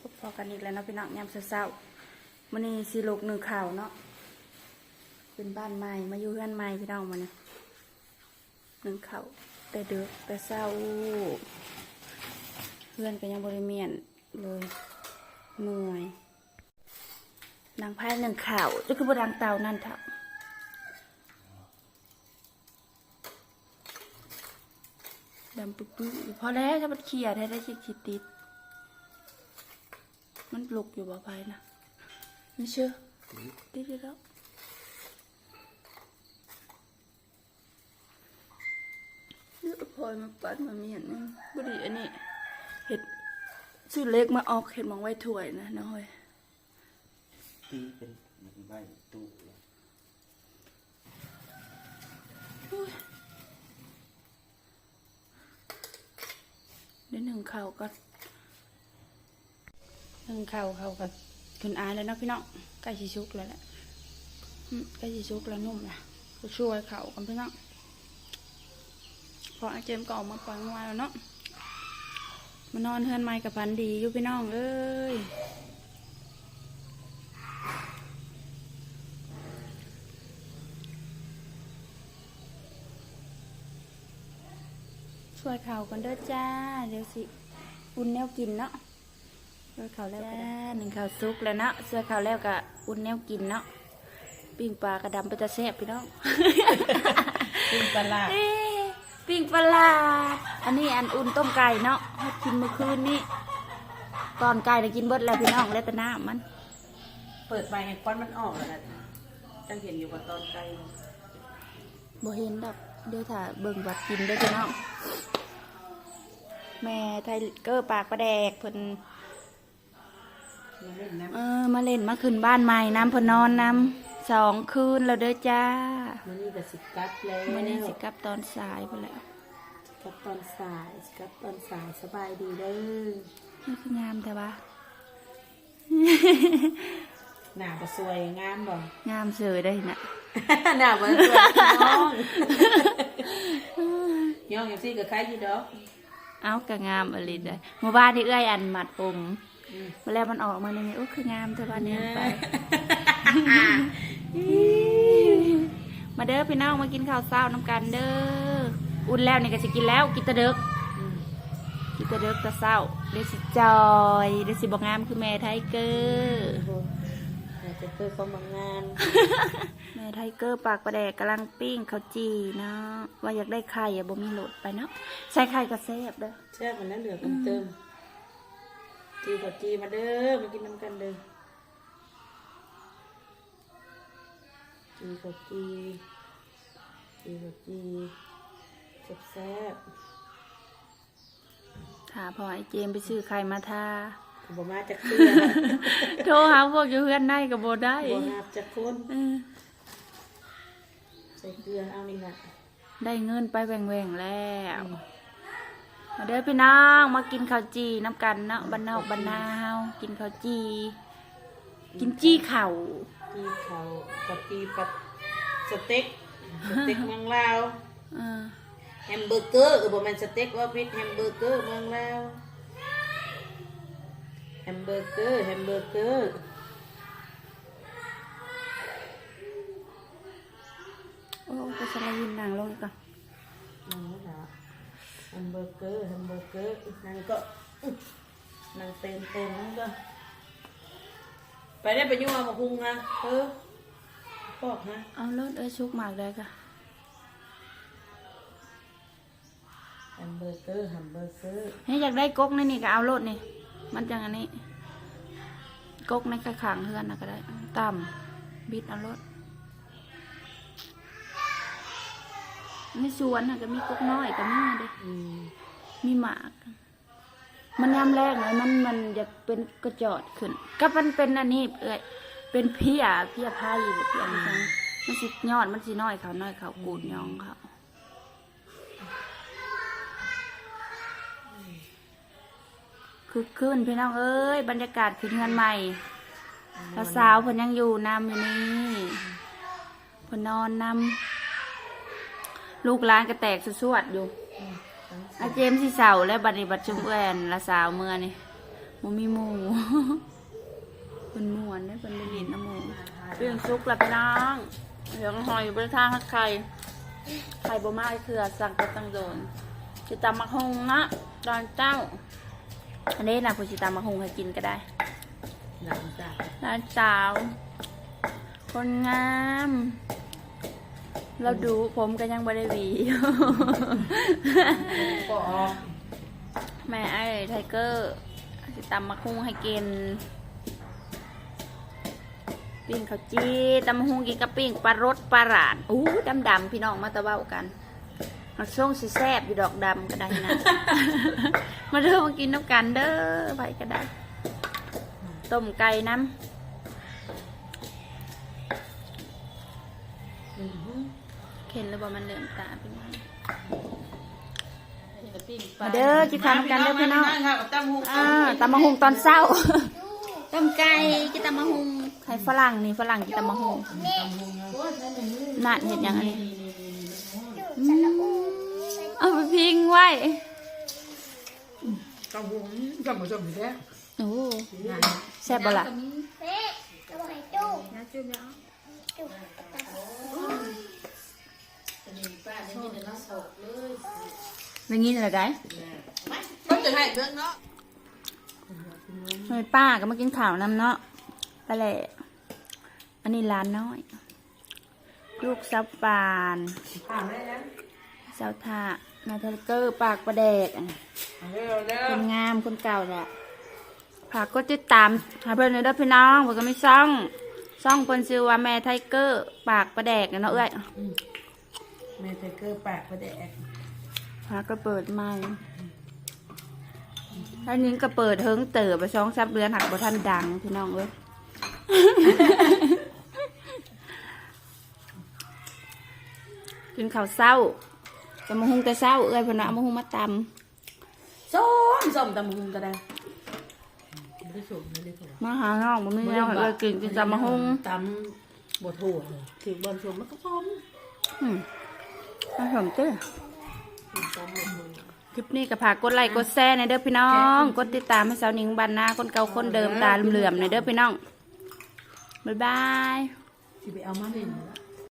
พบพอกันอีกแล้วเนาะพี่น้องยามเช้าๆมันนี้สิลูกหนึ่งข่าวเนาะเป็นบ้านใหม่มาอยู่เพื่อนใหม่พี่น้องมันนี่หนึ่งข่าวแต่เด็กแต่เศร้าเพื่อนก็ยังบริเมียนเลยเหนื่อยนางพายหนึ่งข่าวจะคือบดังเตานั่นเถอะดำปึ๊กๆพอแล้วถ้ามันเขียดให้ได้ชิดติด มันปลุกอยู่บ่ไปนะไม่เชื่อติดอยู่แล้วเดี๋ยวพลอยมาปัดมาเมียนมันบุรีอันนี้เห็ดชื่อเล็กมาออกเห็ดมองไว้ถ้วยนะน้อยตีเป็นใบตู้เลยเดี๋ยวหนึ่งเข่าก็หนึ่ งเข่าเข่ากับคุณอายแล้วนะพี่น้องใกล้ชิชุกแล้วแหละใกล้ชิชุกแล้วนุ่มนะช่วยเข่ากันพี่น้องพอไอเจมก็ออกมาปล่อยมาแล้วเนาะมานอนเฮือนไม้กับพันดีอยู่พี่น้องเอ้ยช่วยเข่ากันเด้อจ้า เดี๋ยวสิอุ่นแนวกินเนาะ ช่วยเข่าแล้วจ้าหนึ่งข่าวซุกแล้วเนาะเสื้อข่าวแล้วก็อุ่นแนวกินเนาะปิ้งปลากระดำไปตะแซ่บพี่น้องเป็นตลาดเอ๊ะปิ้งปลาร้าอันนี้อันอุ่นต้มไก่เนาะให้กินเมื่อคืนนี้ตอนไก่ได้กินเบิดแล้วพี่น้องแล้วแต่น้ำมัน เปิดใบแห่งก้อนมันออกแล้วนะจังเห็นอยู่กับตอนไกลบ่เห็นดอกเดี๋ยวถ้าเบิ่งวัดกินเด้อพี่น้องแม่ไทยเกอร์ปากประแดกเพิ่นมา เล่นน้เออ มาเล่นมาขึ้นบ้านใหม่น้ำเพิ่นนอนน้ำสองคืนแล้วเด้อจ้าำมันนี่กับสิกัดแล้วมื้อนี้สิกลับตอนสายพุ่นแหล้วกับตอนสายสิกับตอนสายสบายดีเด้อนี่คืองามแต่ว่าหน้าบ่สวยงามบ่งามเสยได้น่ะหน้าบ่สวยน้องย่องอย่างซี่กับใครอยู่ดอกเอากะงามอะไรได้เมื่อวานที่เอื้อยอันมัดผมอื มมาแล้วมันออกมาในนี้โอ้คืองามแต่ว่าเนี้ไปมาเด้อพี่น้องมากินข้าวเช้าน้ำกันเด้ออุ่นแล้วนี่ก็จะกินแล้วกินแตะเด็กอืมกินแตะเด็กแตะเช้าเดยวสิจอยเดยวสิบอกงามคือแม่ไทเกอร์โอ้โหอยากจะเคยเข้ามางานแม่ไทเกอร์ปากประแดกกำลังปิ้งข้าวจีเนาะว่าอยากได้ไข่อะบ่มีโหลดไปเนาะใส่ไข่ก็แซ่บเด้อแช่บมันนั้นเหลือเติมเติม จีกับจีมาเด้อมากินน้ำกันเด้อจีกับจีจีกับจีแซ่บถ้าพอไอเจมไปซื้อไข่มาทาๆกูบ่มาจากเพื่อนโทรหาพวกอยู่เพื่อนได้ก็บ่ได้บ่หาบจากคนเออใส่เกลือเอานี่ละได้เงินไปแหว่งๆแล้ว มาเด้อพี่น้องมากินข้าวจีน้ำกันเนาะบ้านนอกบ้านนาเฮากินข้าวจี กินจี้เข่าวจีเขากับจีกับสเต็กสเต็กเมืองลาวเออแฮมเบอร์เกอร์เออบ่แม่นสเต็กว่าพิษแฮมเบอร์เกอร์เมืองลาวแฮมเบอร์เกอร์แฮมเบอร์เกอร์ โอ้ไปสลายินนางลงอีกก่อน นั่นแหละแฮมเบ อร์เกอร์แฮมเบอร์เกอร์นั่นก็อื้อนั่งเต็มเต็มนั่นก็ ไปได้ไปยั่วมาคุงนะเออพอกนะเอารถเอ้ยชุกหมากได้ก็แฮมเบอร์เกอร์แฮมเบอร์เกอร์ให้อยากได้กกนี่นี่ก็เอารถนี่ มันจังอันนี้กกในกระขังเฮือนน่ะก็ได้ต่ำบิดเอารถในสวนน่ะก็มีกกน้อยก็มีเด้อื มีหมาก มันยามแรกเลยมันมันจะเป็นกระจอดขึ้น ก็มันเป็นอันนี้เอ้ยเป็นเพียเพียไพ่แบบอย่างนี้มันสิยอดมันสิน้อยเขาน้อยเขากูดยองเขาคือขึ้นพี่น้องเอ้ยบรรยากาศขึ้นเงินใหม่สาวสาวเพิ่นยังอยู่นำอยู่นี่เพิ่นนอนนำลูกหลานก็แตกสวดๆอยู่ อาเจมส์สิเสาและบัดนี้บัดชุมแอนละสาวเมื่อนี่บ่มีหมูเป็นมวนได้เป็นลินน้ำหมูเปลี่ยนซุกแล้วพี่น้องเหลืองหอยอยู่บนทางฮักไข่ไข่บ่มาไอ้เถื่อสั่งไปตั้งโดนจะตำมะฮงนะตอนเจ้า อันนี้นะผู้ชิตามมะฮงให้กินก็ได้หลังจากร้านสาว คนงาม เราดูผมก็ยังบ่ได้หวีก็ออกแม่ไอ้ไทเกอร์สิตำมะคุงให้กินปิ้งข้าวจีตำมะฮุงกินกับปิ้งปลารสปลาหลานอู้ดำดำๆพี่น้องมาตะเว้ากันหักช่วงสิแซบอยู่ดอกดำก็ได้นะมาเด้อมากินน้ำกันเด้อไปก็ได้ต้มไก่น้ำ เข็นหรือบ่มันเหลื่อมตาพี่น้อง มาเด้อกินข้าวกันเด้อพี่น้องค่ะกับตั้มหูอ่าตำมะฮุงตอนเช้า ต้มไก่กินตำมะฮุงไข่ฝรั่งนี่ฝรั่งกินตำมะฮุงนั่นเห็นยังอันนี้อืมเอาไปพิงไว้ตั้มหูตั้มหูชมแท้โอ้แซ่บบ่ล่ะแม่เอาไว้ตู้ตู้อย่างนี้เลยได้ก็จะให้เรื่องเนาะทำไมป้าก็มากินข้าวน้ำเนาะไปแหละอันนี้ร้านน้อย ลูกซับปานถามได้แล้วเจ้าท่านาเทลเกอร์ปากประแดกอันนี้เร็วเร็ควนงามคนเก่าแหละฝากกดติดตามหาเพื่อนในอยเด้อพี่น้องผมก็ไม่ซ่องซ่องเพิ่นชื่อว่าแม่ไทเกอร์ ปากประแดกนะเนาะเอ้ย แม่ไทเกอร์ปากประแดกฝากก็เปิดใหม่ท่านี้ก็เปิดเฮิงเต๋อไปช่องซับเรือนหักบ่ทันดังพี่น้องเอ้ย กินข้าวเศร้าจะมาหุงแต่เศร้าเอ้ยเพนว่าเอามาหุงมาตส้มส้มตั้มหูก็ได้ไม่ได้ชมไม่ได้ชมำมาหาน้องบ่มีแนวให้เอ้ยกินกินตำมาหุงตำบดถั่วเลยถือบอลชมมันก็พร้อมอืม มาสมเจ้อตำบดถั่วคลิปนี้ก็ฝากกดไลค์กดแชร์ในอยเด้อพี่น้อง กดติดตามให้สาวหนิงบันนาคนเก่าคนเดิมตาเหลื่อมๆในอยเด้อพี่น้อง บ๊ายบายที่ไปเอามาเล่น